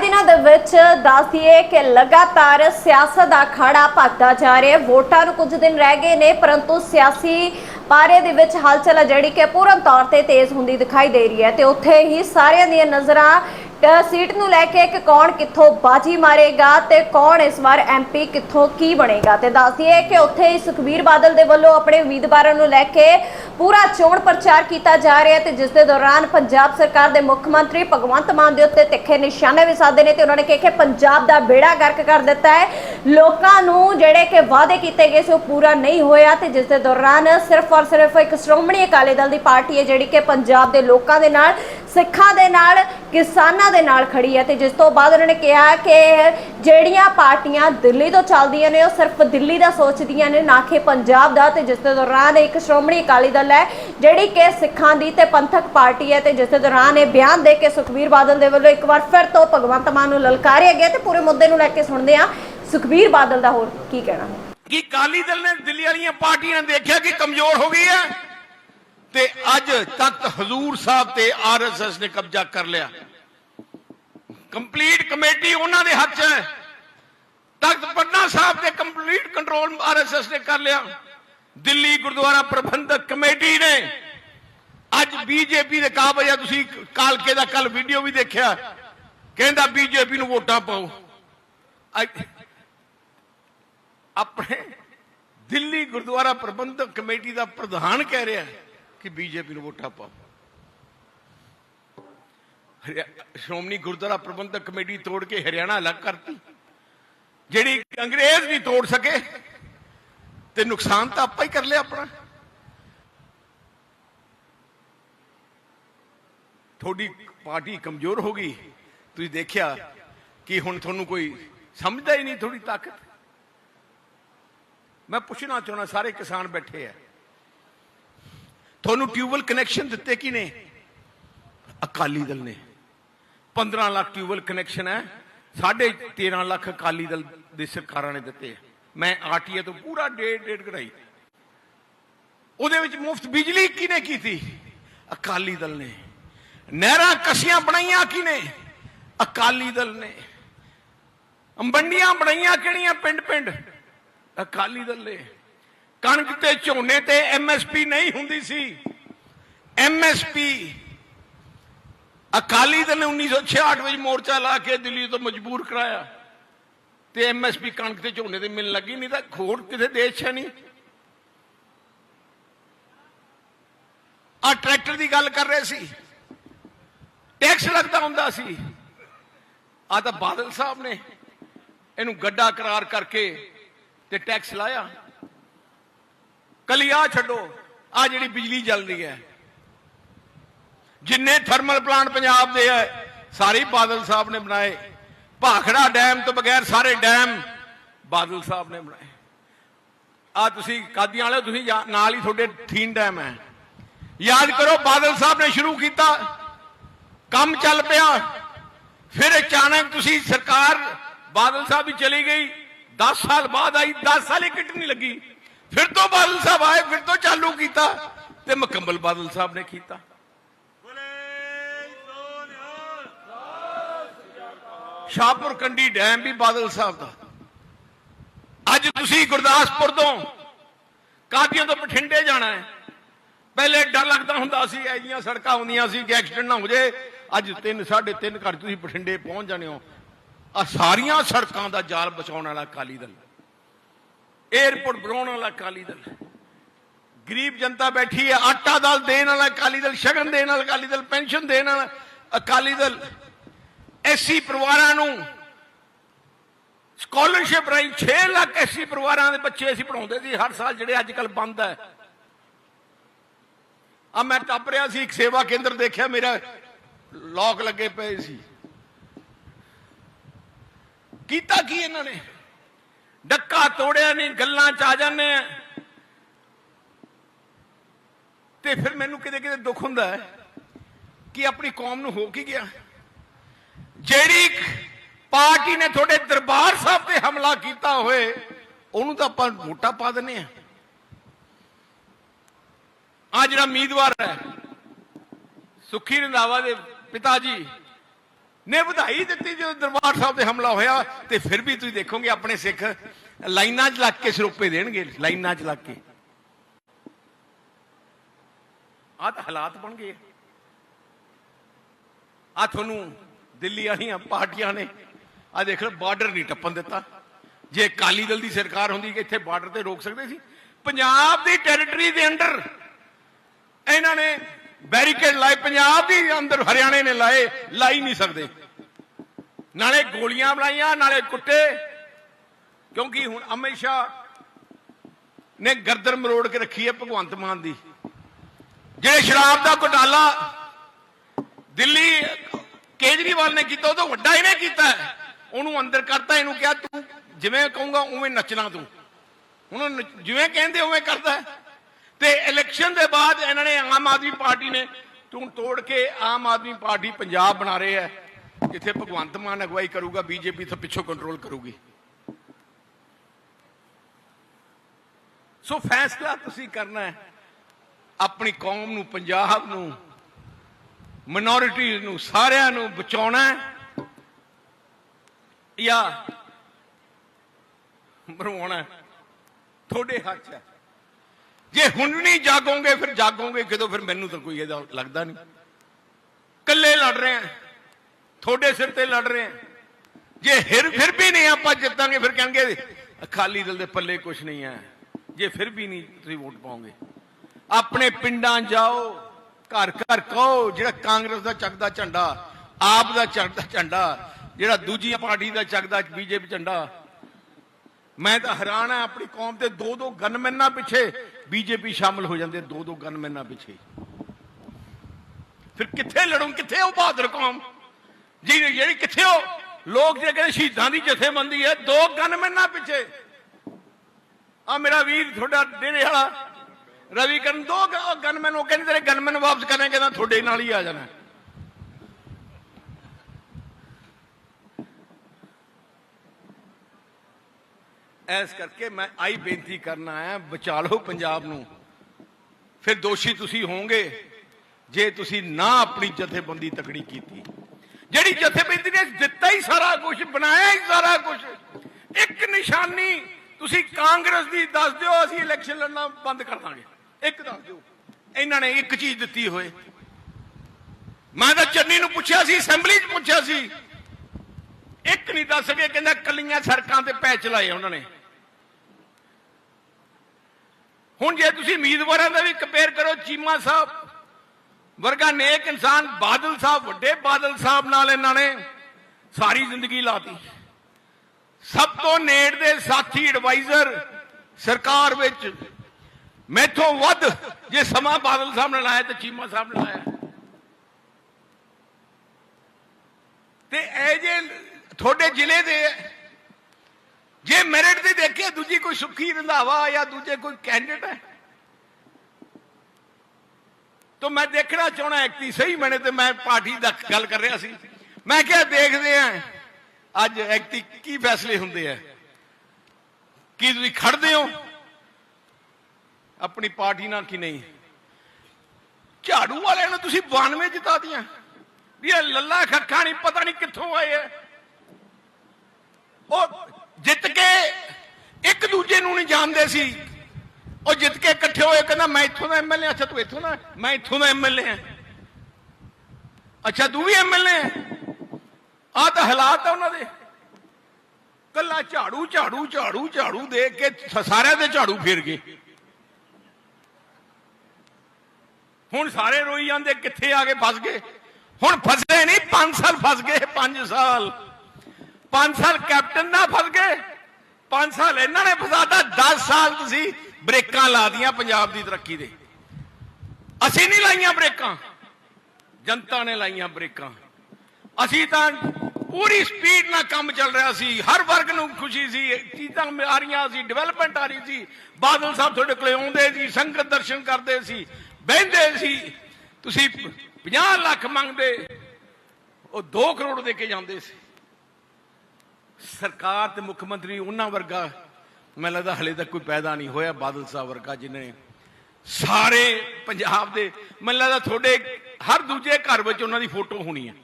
ਦਿਨਾਂ ਦੇ ਵਿੱਚ ਦੱਸ ਦਈਏ ਕਿ ਲਗਾਤਾਰ ਸਿਆਸਤ ਦਾ ਅਖਾੜਾ ਭਖਦਾ ਜਾ ਰਿਹਾ ਹੈ। ਵੋਟਾਂ ਨੂੰ ਕੁਝ ਦਿਨ ਰਹਿ ਗਏ ਨੇ, ਪਰੰਤੂ ਸਿਆਸੀ ਪਾਰੇ ਦੇ ਵਿੱਚ ਹਲਚਲ ਹੈ ਜਿਹੜੀ ਕਿ ਪੂਰਨ ਤੌਰ ਤੇ ਤੇਜ਼ ਹੁੰਦੀ ਦਿਖਾਈ ਦੇ ਰਹੀ ਹੈ ਤੇ ਉੱਥੇ ਹੀ ਸਾਰਿਆਂ ਦੀਆਂ ਨਜ਼ਰਾਂ ਸੀਟ ਨੂੰ ਲੈ ਕੇ ਕਿ ਕੌਣ ਕਿੱਥੋਂ ਬਾਜੀ ਮਾਰੇਗਾ ਤੇ ਕੌਣ ਇਸ ਵਾਰ ਐਮਪੀ ਕਿੱਥੋਂ ਕੀ ਬਣੇਗਾ? ਤੇ ਦੱਸਦੀ ਹੈ ਕਿ ਉੱਥੇ ਹੀ ਸੁਖਬੀਰ ਬਾਦਲ ਦੇ ਵੱਲੋਂ ਆਪਣੇ ਉਮੀਦਵਾਰਾਂ ਨੂੰ ਲੈ ਕੇ ਪੂਰਾ ਚੋਣ ਪ੍ਰਚਾਰ ਕੀਤਾ ਜਾ ਰਿਹਾ ਹੈ ਤੇ ਜਿਸ ਦੇ ਦੌਰਾਨ ਪੰਜਾਬ ਸਰਕਾਰ ਦੇ ਮੁੱਖ ਮੰਤਰੀ ਭਗਵੰਤ ਮਾਨ ਦੇ ਉੱਤੇ ਤਿੱਖੇ ਨਿਸ਼ਾਨੇ ਵੀ ਸਾਧੇ ਨੇ ਤੇ ਉਹਨਾਂ ਨੇ ਕਿਹਾ ਕਿ ਪੰਜਾਬ ਦਾ ਬੇੜਾ ਗਰਕ ਕਰ ਦਿੱਤਾ ਹੈ। ਲੋਕਾਂ ਨੂੰ ਜਿਹੜੇ ਕਿ ਵਾਅਦੇ ਕੀਤੇ ਗਏ ਸੀ ਉਹ ਪੂਰਾ ਨਹੀਂ ਹੋਇਆ ਤੇ ਜਿਸ ਦੇ ਦੌਰਾਨ ਸਿਰਫ ਔਰ ਸਿਰਫ ਇੱਕ ਸ਼੍ਰੋਮਣੀ ਅਕਾਲੀ ਦਲ ਦੀ ਪਾਰਟੀ ਹੈ ਜਿਹੜੀ ਕਿ ਪੰਜਾਬ ਦੇ ਲੋਕਾਂ ਦੇ ਨਾਲ, ਸਿੱਖਾਂ ਦੇ ਨਾਲ, ਕਿਸਾਨਾਂ ਦੇ ਨਾਲ ਖੜੀ ਹੈ ਤੇ ਜਿਸ ਤੋਂ ਬਾਅਦ ਉਹਨਾਂ ਨੇ ਕਿਹਾ ਕਿ ਜਿਹੜੀਆਂ ਪਾਰਟੀਆਂ ਦਿੱਲੀ ਤੋਂ ਚੱਲਦੀਆਂ ਨੇ, ਉਹ ਸਿਰਫ ਦਿੱਲੀ ਦਾ ਸੋਚਦੀਆਂ ਨੇ, ਨਾ ਕਿ ਪੰਜਾਬ ਦਾ ਤੇ ਜਿਸ ਦੇ ਦੌਰਾਨ ਇੱਕ ਸ਼੍ਰੋਮਣੀ ਅਕਾਲੀ ਦਲ ਹੈ, ਜਿਹੜੀ ਕਿ ਸਿੱਖਾਂ ਦੀ ਤੇ ਪੰਥਕ ਪਾਰਟੀ ਹੈ ਤੇ ਜਿਸ ਦੇ ਦੌਰਾਨ ਇਹ ਬਿਆਨ ਦੇ ਕੇ ਸੁਖਬੀਰ ਬਾਦਲ ਦੇ ਵੱਲੋਂ ਇੱਕ ਵਾਰ ਫਿਰ ਤੋਂ ਭਗਵੰਤ ਮਾਨ ਨੂੰ ਲਲਕਾਰਿਆ ਗਿਆ ਤੇ ਪੂਰੇ ਮੁੱਦੇ ਨੂੰ ਲੈ ਕੇ ਸੁਣਦੇ ਹਾਂ। ਸੁਖਬੀਰ ਬਾਦਲ ਦਾ ਹੋਰ ਕੀ ਕਹਿਣਾ? ਹੈ ਕਿ ਕਾਲੀ ਦਲ ਨੇ ਦਿੱਲੀ ਵਾਲੀਆਂ ਪਾਰਟੀਆਂ ਨੇ ਦੇਖਿਆ ਕਿ ਕਮਜ਼ੋਰ ਹੋ ਗਈ ਹੈ ਤੇ ਅੱਜ ਤੱਕ ਹਜ਼ੂਰ ਸਾਹਿਬ ਤੇ ਆਰਐਸਐਸ ਨੇ ਕਬਜ਼ਾ ਕਰ ਲਿਆ। ਕੰਪਲੀਟ ਕਮੇਟੀ ਉਹਨਾਂ ਦੇ ਹੱਥ 'ਚ ਹੈ। ਤਖਤ ਪਟਨਾ ਸਾਹਿਬ ਦੇ ਕੰਪਲੀਟ ਕੰਟਰੋਲ ਆਰਐਸਐਸ ਨੇ ਕਰ ਲਿਆ। ਦਿੱਲੀ ਗੁਰਦੁਆਰਾ ਪ੍ਰਬੰਧਕ ਕਮੇਟੀ ਨੇ। ਅੱਜ ਬੀਜੇਪੀ ਦੇ ਕਾਬਜ ਆ, ਤੁਸੀਂ ਕਾਲਕੇ ਦਾ ਕੱਲ ਵੀਡੀਓ ਵੀ ਦੇਖਿਆ। ਕਹਿੰਦਾ ਬੀਜੇਪੀ ਨੂੰ ਵੋਟਾਂ ਪਾਓ। ਆਪਣੇ ਦਿੱਲੀ ਗੁਰਦੁਆਰਾ ਪ੍ਰਬੰਧਕ ਕਮੇਟੀ ਦਾ ਪ੍ਰਧਾਨ ਕਹਿ ਰਿਹਾ ਕਿ ਬੀਜੇਪੀ ਨੂੰ ਵੋਟਾਂ ਪਾਓ। ਸ਼੍ਰੋਮਣੀ ਗੁਰਦੁਆਰਾ ਪ੍ਰਬੰਧਕ ਕਮੇਟੀ ਤੋੜ ਕੇ ਹਰਿਆਣਾ ਅਲੱਗ ਕਰਤੀ। ਜਿਹੜੀ ਅੰਗਰੇਜ਼ ਵੀ ਤੋੜ ਸਕੇ, ਤੇ ਨੁਕਸਾਨ ਤਾਂ ਆਪਾਂ ਹੀ ਕਰ ਲਿਆ ਆਪਣਾ। ਤੁਹਾਡੀ ਪਾਰਟੀ ਕਮਜ਼ੋਰ ਹੋ ਗਈ। ਤੁਸੀਂ ਦੇਖਿਆ ਕਿ ਹੁਣ ਤੁਹਾਨੂੰ ਕੋਈ ਸਮਝਦਾ ਹੀ ਨਹੀਂ ਥੋੜੀ ਤਾਕਤ। ਮੈਂ ਪੁੱਛਣਾ ਚਾਹੁੰਦਾ, ਸਾਰੇ ਕਿਸਾਨ ਬੈਠੇ ਆ। ਤੁਹਾਨੂੰ ਟਿਊਬਲ ਕਨੈਕਸ਼ਨ ਦਿੱਤੇ ਕਿ ਨੇ ਅਕਾਲੀ ਦਲ ਨੇ। 15 ਲੱਖ ਟਿਊਬਲ ਕਨੈਕਸ਼ਨ ਹੈ। 13.5 ਲੱਖ ਅਕਾਲੀ ਦਲ ਦੀ ਸਰਕਾਰਾਂ ਨੇ ਦਿੱਤੇ ਮੈਂ ਆਰਟੀਏ ਤੋਂ ਪੂਰਾ ਡੇਟ ਡੇਟ ਕਢਾਈ। ਉਹਦੇ ਵਿੱਚ ਮੁਫਤ ਬਿਜਲੀ ਕਿਹਨੇ ਕੀਤੀ? ਅਕਾਲੀ ਦਲ ਨੇ। ਨਹਿਰਾਂ ਕਸੀਆਂ ਬਣਾਈਆਂ ਕਿਹਨੇ? ਅਕਾਲੀ ਦਲ ਨੇ। ਅੰਬੰਡੀਆਂ ਬਣਾਈਆਂ ਕਿਹੜੀਆਂ ਪਿੰਡ ਪਿੰਡ? ਅਕਾਲੀ ਦਲ ਨੇ। ਕਣਕ ਤੇ ਝੋਨੇ ਤੇ ਐਮਐਸਪੀ ਨਹੀਂ ਹੁੰਦੀ ਸੀ। ਐਮਐਸਪੀ ਅਕਾਲੀ ਦਲ ਨੇ 1966 ਵਿੱਚ ਮੋਰਚਾ ਲਾ ਕੇ ਦਿੱਲੀ ਤੋਂ ਮਜਬੂਰ ਕਰਾਇਆ। ਤੇ ਐਮਐਸਪੀ ਕਣਕ ਤੇ ਝੋਨੇ ਤੇ ਮਿਲਣ ਲੱਗੀ, ਨਹੀਂ ਤਾਂ ਖੋੜ ਕਿਸੇ ਦੇਸ਼ 'ਚ ਨਹੀਂ। ਆ ਟਰੈਕਟਰ ਦੀ ਗੱਲ ਕਰ ਰਹੇ ਸੀ। ਟੈਕਸ ਲੱਗਦਾ ਹੁੰਦਾ ਸੀ। ਆ ਤਾਂ ਬਾਦਲ ਸਾਹਿਬ ਨੇ ਇਹਨੂੰ ਗੱਡਾ ਕਰਾਰ ਕਰਕੇ ਤੇ ਟੈਕਸ ਲਾਇਆ। ਕਲੀ ਆ ਛੱਡੋ ਆ ਜਿਹੜੀ ਬਿਜਲੀ ਚੱਲਦੀ ਹੈ। ਜਿੰਨੇ ਥਰਮਲ ਪਲਾਂਟ ਪੰਜਾਬ ਦੇ ਹੈ ਸਾਰੇ ਬਾਦਲ ਸਾਹਿਬ ਨੇ ਬਣਾਏ। ਭਾਖੜਾ ਡੈਮ ਤੋਂ ਬਗੈਰ ਸਾਰੇ ਡੈਮ ਬਾਦਲ ਸਾਹਿਬ ਨੇ ਬਣਾਏ। ਆ ਤੁਸੀਂ ਕਾਦੀਆਂ ਵਾਲੇ ਤੁਸੀਂ ਯਾ- ਨਾਲ ਹੀ ਤੁਹਾਡੇ ਥੀਨ ਡੈਮ ਹੈ। ਯਾਦ ਕਰੋ, ਬਾਦਲ ਸਾਹਿਬ ਨੇ ਸ਼ੁਰੂ ਕੀਤਾ। ਕੰਮ ਚੱਲ ਪਿਆ। ਫਿਰ ਅਚਾਨਕ ਤੁਸੀਂ ਸਰਕਾਰ ਬਾਦਲ ਸਾਹਿਬ ਵੀ ਚਲੀ ਗਈ। 10 ਸਾਲ ਬਾਅਦ ਆਈ 10 ਸਾਲ ਹੀ ਕਿਟ ਨਹੀਂ ਲੱਗੀ। ਫਿਰ ਤੋਂ ਬਾਦਲ ਸਾਹਿਬ ਆਏ, ਫਿਰ ਤੋਂ ਚਾਲੂ ਕੀਤਾ ਤੇ ਮੁਕੰਮਲ ਬਾਦਲ ਸਾਹਿਬ ਨੇ ਕੀਤਾ। ਸ਼ਾਹਪੁਰ ਕੰਡੀ ਡੈਮ ਵੀ ਬਾਦਲ ਸਾਹਿਬ ਦਾ। ਅੱਜ ਤੁਸੀਂ ਗੁਰਦਾਸਪੁਰ ਤੋਂ ਕਾਦੀਆਂ ਤੋਂ ਬਠਿੰਡੇ ਜਾਣਾ ਹੈ। ਪਹਿਲੇ ਡਰ ਲੱਗਦਾ ਹੁੰਦਾ ਸੀ ਐ ਜੀਆਂ ਸੜਕਾਂ ਹੁੰਦੀਆਂ ਸੀ ਕਿ ਐਕਸੀਡੈਂਟ ਨਾ ਹੋ ਜੇ ਅੱਜ 3 3.5 ਘਰ ਤੁਸੀਂ ਬਠਿੰਡੇ ਪਹੁੰਚ ਜਾਣੇ ਹੋ। ਆ ਸਾਰੀਆਂ ਸੜਕਾਂ ਦਾ ਜਾਲ ਬਚਾਉਣ ਵਾਲਾ ਅਕਾਲੀ ਦਲ 에어ਪੋਰਟ ਬਣਾਉਣ ਵਾਲਾ ਅਕਾਲੀ ਦਲ ਗਰੀਬ ਜਨਤਾ ਬੈਠੀ ਹੈ, ਆਟਾ ਦਾਲ ਦੇਣ ਵਾਲਾ ਅਕਾਲੀ ਦਲ, ਸ਼ਗਨ ਦੇਣ ਵਾਲਾ ਅਕਾਲੀ ਦਲ, ਪੈਨਸ਼ਨ ਦੇਣ ਵਾਲਾ ਅਕਾਲੀ ਦਲ। ਐਸੀ ਪਰਿਵਾਰਾਂ ਨੂੰ ਸਕਾਲਰਸ਼ਿਪ ਰਾਈ 6 ਲੱਖ ਐਸੀ ਪਰਿਵਾਰਾਂ ਦੇ ਬੱਚੇ ਅਸੀਂ ਪੜਾਉਂਦੇ ਸੀ, ਹਰ ਸਾਲ ਜਿਹੜੇ ਅੱਜ ਕੱਲ ਬੰਦ ਹੈ। ਆ ਮੈਂ ਟੱਪ ਰਿਹਾ ਸੀ, ਇੱਕ ਸੇਵਾ ਕੇਂਦਰ ਦੇਖਿਆ, ਮੇਰਾ ਲੋਕ ਲੱਗੇ ਪਏ ਸੀ। ਕੀਤਾ ਕੀ ਇਹਨਾਂ ਨੇ? ਡੱਕਾ ਤੋੜਿਆ ਨਹੀਂ, ਗੱਲਾਂ ਚ ਆ ਜਾਂਦੇ ਆ। ਤੇ ਫਿਰ ਮੈਨੂੰ ਕਿਤੇ ਕਿਤੇ ਦੁੱਖ ਹੁੰਦਾ ਕਿ ਆਪਣੀ ਕੌਮ ਨੂੰ ਹੋ ਕੀ ਗਿਆ? ਜਿਹੜੀ ਪਾਰਟੀ ਨੇ ਤੁਹਾਡੇ ਦਰਬਾਰ ਸਾਹਿਬ ਤੇ ਹਮਲਾ ਕੀਤਾ ਹੋਏ, ਉਹਨੂੰ ਤਾਂ ਆਪਾਂ ਵੋਟਾਂ ਪਾ ਦਿੰਨੇ ਆ ਆ ਜਿਹੜਾ ਉਮੀਦਵਾਰ ਹੈ, ਸੁਖੀ ਰੰਧਾਵਾ ਦੇ ਪਿਤਾ ਜੀ, ਨੇ ਵਧਾਈ ਦਿੱਤੀ ਜਦੋਂ ਦਰਬਾਰ ਸਾਹਿਬ ਤੇ ਹਮਲਾ ਹੋਇਆ, ਤੇ ਫਿਰ ਵੀ ਤੁਸੀਂ ਦੇਖੋਗੇ ਆਪਣੇ ਸਿੱਖ ਲਾਈਨਾਂ 'ਚ ਲੱਗ ਕੇ ਸਰੋਪੇ ਦੇਣਗੇ, ਲਾਈਨਾਂ 'ਚ ਲੱਗ ਕੇ। ਆਹ ਤਾਂ ਹਾਲਾਤ ਬਣ ਗਏ। ਆ ਤੁਹਾਨੂੰ ਦਿੱਲੀ ਵਾਲੀਆਂ ਪਾਰਟੀਆਂ ਨੇ। ਆ ਦੇਖ ਲਓ ਬਾਰਡਰ ਨਹੀਂ ਟੱਪਣ ਦਿੱਤਾ। ਜੇ ਅਕਾਲੀ ਦਲ ਦੀ ਸਰਕਾਰ ਹੁੰਦੀ ਕਿ ਇੱਥੇ ਬਾਰਡਰ ਤੇ ਰੋਕ ਸਕਦੇ ਸੀ? ਪੰਜਾਬ ਦੀ ਟੈਰੀਟਰੀ ਦੇ ਅੰਦਰ ਇਹਨਾਂ ਨੇ ਬੈਰੀਕੇਡ ਲਾਏ। ਪੰਜਾਬ ਦੀ ਅੰਦਰ ਹਰਿਆਣੇ ਨੇ ਲਾਏ, ਲਾਈ ਨਹੀਂ ਸਕਦੇ। ਨਾਲੇ ਗੋਲੀਆਂ ਬਣਾਈਆਂ, ਨਾਲੇ ਕੁੱਟੇ। ਕਿਉਂਕਿ ਹੁਣ ਅਮਿਤ ਸ਼ਾਹ ਨੇ ਗਰਦਨ ਮਰੋੜ ਕੇ ਰੱਖੀ ਹੈ ਭਗਵੰਤ ਮਾਨ ਦੀ। ਜਿਹੜੇ ਸ਼ਰਾਬ ਦਾ ਘੁਟਾਲਾ ਦਿੱਲੀ ਕੇਜਰੀਵਾਲ ਨੇ ਕੀਤਾ, ਉਹ ਤੋਂ ਵੱਡਾ ਇਹਨੇ ਕੀਤਾ ਉਹਨੂੰ ਅੰਦਰ ਕਰਤਾ, ਇਹਨੂੰ ਕਿਹਾ, ਤੂੰ ਜਿਵੇਂ ਕਹੂੰਗਾ, ਉਵੇਂ ਨੱਚਣਾ ਤੂੰ। ਹੁਣ ਜਿਵੇਂ ਕਹਿੰਦੇ, ਉਵੇਂ ਕਰਦਾ ਤੇ ਇਲੈਕਸ਼ਨ ਦੇ ਬਾਅਦ ਇਹਨਾਂ ਨੇ ਆਮ ਆਦਮੀ ਪਾਰਟੀ ਨੇ ਤੂੰ ਤੋੜ ਕੇ ਆਮ ਆਦਮੀ ਪਾਰਟੀ ਪੰਜਾਬ ਬਣਾ ਰਹੇ ਹੈ। ਜਿੱਥੇ ਭਗਵੰਤ ਮਾਨ ਅਗਵਾਈ ਕਰੂਗਾ, ਬੀਜੇਪੀ ਤੋਂ ਪਿੱਛੋਂ ਕੰਟਰੋਲ ਕਰੂਗੀ। ਸੋ ਫੈਸਲਾ ਤੁਸੀਂ ਕਰਨਾ ਹੈ। ਆਪਣੀ ਕੌਮ ਨੂੰ, ਪੰਜਾਬ ਨੂੰ ਮਿਨੋਰਿਟੀ ਨੂੰ, ਸਾਰਿਆਂ ਨੂੰ ਬਚਾਉਣਾ ਜਾਂ ਮਰਵਾਉਣਾ ਤੁਹਾਡੇ ਹੱਥ ਹੈ। ਜੇ ਹੁਣ ਨਹੀਂ ਜਾਗੋਗੇ, ਫਿਰ ਜਾਗੋਗੇ ਕਦੋਂ? ਫਿਰ ਮੈਨੂੰ ਤਾਂ ਕੋਈ ਇਹਦਾ ਲੱਗਦਾ ਨਹੀਂ। ਇਕੱਲੇ ਲੜ ਰਹੇ ਆ ਤੁਹਾਡੇ ਸਿਰ ਤੇ ਲੜ ਰਹੇ ਆ ਜੇ ਫਿਰ ਫਿਰ ਵੀ ਨਹੀਂ ਆਪਾਂ ਜਿੱਤਾਂਗੇ, ਫਿਰ ਕਹਿਣਗੇ ਅਕਾਲੀ ਦਲ ਦੇ ਪੱਲੇ ਕੁਝ ਨਹੀਂ ਹੈ। ਜੇ ਫਿਰ ਵੀ ਨਹੀਂ ਤੁਸੀਂ ਵੋਟ ਪਾਓਗੇ। ਆਪਣੇ ਪਿੰਡਾਂ ਜਾਓ। ਘਰ ਘਰ ਕਹੋ ਜਿਹੜਾ ਕਾਂਗਰਸ ਦਾ ਚੱਕਦਾ ਝੰਡਾ, ਆਪ ਦਾ ਚੱਕਦਾ ਝੰਡਾ, ਜਿਹੜਾ ਦੂਜੀ ਪਾਰਟੀ ਦਾ ਚੱਕਦਾ ਬੀਜੇਪੀ ਝੰਡਾ। ਮੈਂ ਤਾਂ ਹੈਰਾਨ ਆ ਆਪਣੀ ਕੌਮ ਤੇ ਦੋ ਦੋ ਗਨਮੈਨਾਂ ਪਿੱਛੇ ਬੀਜੇਪੀ ਸ਼ਾਮਲ ਹੋ ਜਾਂਦੇ, ਦੋ ਦੋ ਗਨਮੈਨਾਂ ਪਿੱਛੇ। ਫਿਰ ਕਿੱਥੇ ਲੜੂੰ, ਕਿੱਥੇ ਉਹ ਬਹਾਦਰ ਕੌਮ? ਜਿਹੜੀ ਜਿਹੜੀ ਕਿੱਥੇ ਹੋ? ਲੋਕ ਜੇ ਕਹਿੰਦੇ ਸ਼ਹੀਦਾਂ ਦੀ ਜਥੇਬੰਦੀ ਹੈ, ਦੋ ਗਨਮੈਨਾਂ ਪਿੱਛੇ। ਆ ਮੇਰਾ ਵੀਰ ਤੁਹਾਡਾ ਡੇਰੇ ਵਾਲਾ ਰਵੀ ਕਰਨ ਦੋ ਗਨਮੈਨ, ਉਹ ਕਹਿੰਦੇ ਤੇਰੇ ਗਨਮੈਨ ਵਾਪਸ ਕਰਨੇ ਕਹਿੰਦਾ ਤੁਹਾਡੇ ਨਾਲ ਹੀ ਆ ਜਾਣਾ। ਐਸ ਕਰਕੇ ਮੈਂ ਆਈ ਬੇਨਤੀ ਕਰਨਾ ਹੈ, ਬਚਾ ਲਓ ਪੰਜਾਬ ਨੂੰ। ਫਿਰ ਦੋਸ਼ੀ ਤੁਸੀਂ ਹੋਵੋਗੇ, ਜੇ ਤੁਸੀਂ ਨਾ ਆਪਣੀ ਜਥੇਬੰਦੀ ਤਕੜੀ ਕੀਤੀ। ਜਿਹੜੀ ਜਥੇਬੰਦੀ ਨੇ ਦਿੱਤਾ ਹੀ ਸਾਰਾ ਕੁਝ ਬਣਾਇਆ ਹੀ ਸਾਰਾ ਕੁਝ ਇੱਕ ਨਿਸ਼ਾਨੀ ਤੁਸੀਂ ਕਾਂਗਰਸ ਦੀ ਦੱਸ ਦਿਓ, ਅਸੀਂ ਇਲੈਕਸ਼ਨ ਲੜਨਾ ਬੰਦ ਕਰ ਦਾਂਗੇ। ਇੱਕ ਦੱਸ ਦਿਓ। ਇਹਨਾਂ ਨੇ ਇੱਕ ਚੀਜ਼ ਦਿੱਤੀ ਹੋਏ। ਮੈਂ ਤਾਂ ਚੰਨੀ ਨੂੰ ਪੁੱਛਿਆ ਸੀ, ਅਸੈਂਬਲੀ 'ਚ ਪੁੱਛਿਆ ਸੀ। ਇੱਕ ਨਹੀਂ ਦੱਸ ਸਕੇ ਕਹਿੰਦਾ ਕੱਲੀਆਂ ਸੜਕਾਂ ਤੇ ਪੈ ਚਲਾਏ ਉਹਨਾਂ ਨੇ। ਹੁਣ ਜੇ ਤੁਸੀਂ ਉਮੀਦਵਾਰਾਂ ਦਾ ਵੀ ਕੰਪੇਅਰ ਕਰੋ, ਚੀਮਾ ਸਾਹਿਬ ਵਰਗਾ ਨੇਕ ਇਨਸਾਨ, ਬਾਦਲ ਸਾਹਿਬ, ਵੱਡੇ ਬਾਦਲ ਸਾਹਿਬ ਨਾਲ ਇਹਨਾਂ ਨੇ ਸਾਰੀ ਜ਼ਿੰਦਗੀ ਲਾਤੀ। ਸਭ ਤੋਂ ਨੇੜ ਦੇ ਸਾਥੀ ਐਡਵਾਈਜ਼ਰ ਸਰਕਾਰ ਵਿੱਚ ਮੈਥੋਂ ਵੱਧ ਜੇ ਸਮਾਂ ਬਾਦਲ ਸਾਹਿਬ ਨੇ ਲਾਇਆ ਤੇ ਚੀਮਾ ਸਾਹਿਬ ਨੇ ਲਾਇਆ। ਤੇ ਇਹ ਜੇ ਤੁਹਾਡੇ ਜ਼ਿਲ੍ਹੇ ਦੇ ਜੇ ਮੈਰਿਟ ਦੀ ਦੇਖੇ ਦੂਜੀ ਕੋਈ ਸੁੱਖੀ ਰੰਧਾਵਾ ਜਾਂ ਦੂਜੇ ਕੋਈ ਕੈਂਡੀਡੇਟ ਹੈ। ਤਾਂ ਮੈਂ ਦੇਖਣਾ ਚਾਹਣਾ ਐਕਤੀ ਸਹੀ ਮੈਨੇ ਤੇ ਮੈਂ ਪਾਰਟੀ ਦਾ ਗੱਲ ਕਰ ਰਿਹਾ ਸੀ। ਮੈਂ ਕਿਹਾ ਦੇਖਦੇ ਆ ਅੱਜ ਐਕਤੀ ਕੀ ਫੈਸਲੇ ਹੁੰਦੇ ਆ। ਕੀ ਤੁਸੀਂ ਖੜਦੇ ਹੋ? ਆਪਣੀ ਪਾਰਟੀ ਨਾਲ ਕਿ ਨਹੀਂ? ਝਾੜੂ ਵਾਲਿਆਂ ਨੂੰ ਤੁਸੀਂ 92 ਜਿਤਾਤੀਆਂ ਵੀ ਇਹ ਲੱਲਾ ਖੱਖਾ ਨਹੀਂ, ਪਤਾ ਨਹੀਂ ਕਿੱਥੋਂ ਆਏ ਆ। ਉਹ ਜਿੱਤ ਕੇ ਇੱਕ ਦੂਜੇ ਨੂੰ ਨਹੀਂ ਜਾਣਦੇ ਸੀ। ਉਹ ਜਿੱਤ ਕੇ ਇਕੱਠੇ ਹੋਏ, ਕਹਿੰਦਾ ਮੈਂ ਇੱਥੋਂ ਦਾ ਐਮਐਲਏ ਅੱਛਾ, ਤੂੰ ਇੱਥੋਂ ਦਾ? ਮੈਂ ਇੱਥੋਂ ਦਾ ਐਮਐਲਏ ਆ ਅੱਛਾ, ਤੂੰ ਵੀ ਐਮਐਲਏ ਆ ਤਾਂ ਹਾਲਾਤ ਆ ਉਹਨਾਂ ਦੇ। ਕੱਲਾ ਝਾੜੂ ਝਾੜੂ ਝਾੜੂ ਝਾੜੂ ਦੇ ਕੇ ਸਾਰਿਆਂ ਦੇ ਝਾੜੂ ਫੇਰ ਗਏ। ਹੁਣ ਸਾਰੇ ਰੋਈ ਜਾਂਦੇ, ਕਿੱਥੇ ਆ ਕੇ ਫਸ ਗਏ? ਹੁਣ ਫਸੇ ਨਹੀਂ 5 ਸਾਲ ਫਸ ਗਏ 5 ਸਾਲ। 5 ਸਾਲ ਕੈਪਟਨ ਦਾ ਫਸ ਗਏ। 5 ਸਾਲ ਇਹਨਾਂ ਨੇ ਫਸਾਤਾ 10 ਸਾਲ ਤੁਸੀਂ ਬ੍ਰੇਕਾਂ ਲਾ ਦੀਆਂ ਪੰਜਾਬ ਦੀ ਤਰੱਕੀ ਦੇ। ਅਸੀਂ ਨਹੀਂ ਲਾਈਆਂ ਬ੍ਰੇਕਾਂ। ਜਨਤਾ ਨੇ ਲਾਈਆਂ ਬ੍ਰੇਕਾਂ। ਅਸੀਂ ਤਾਂ ਪੂਰੀ ਸਪੀਡ ਨਾਲ ਕੰਮ ਚੱਲ ਰਿਹਾ ਸੀ। ਹਰ ਵਰਗ ਨੂੰ ਖੁਸ਼ੀ ਸੀ। ਚੀਜ਼ਾਂ ਆ ਰਹੀਆਂ ਸੀ ਡਿਵੈਲਪਮੈਂਟ ਆ ਰਹੀ ਸੀ। ਬਾਦਲ ਸਾਹਿਬ ਤੁਹਾਡੇ ਕੋਲੇ ਆਉਂਦੇ ਸੀ, ਸੰਗਤ ਦਰਸ਼ਨ ਕਰਦੇ ਸੀ। ਬਹਿੰਦੇ ਸੀ। ਤੁਸੀਂ 50 ਲੱਖ ਮੰਗਦੇ, ਉਹ 2 ਕਰੋੜ ਦੇ ਕੇ ਜਾਂਦੇ ਸੀ। ਸਰਕਾਰ ਤੇ ਮੁੱਖ ਮੰਤਰੀ ਉਹਨਾਂ ਵਰਗਾ, ਮੈਨੂੰ ਲੱਗਦਾ ਹਲੇ ਤੱਕ ਕੋਈ ਪੈਦਾ ਨਹੀਂ ਹੋਇਆ ਬਾਦਲ ਸਾਹਿਬ ਵਰਗਾ ਜਿਨੇ ਸਾਰੇ ਪੰਜਾਬ ਦੇ, ਮੈਨੂੰ ਲੱਗਦਾ ਤੁਹਾਡੇ ਹਰ ਦੂਜੇ ਘਰ ਵਿੱਚ ਉਹਨਾਂ ਦੀ ਫੋਟੋ ਹੋਣੀ ਹੈ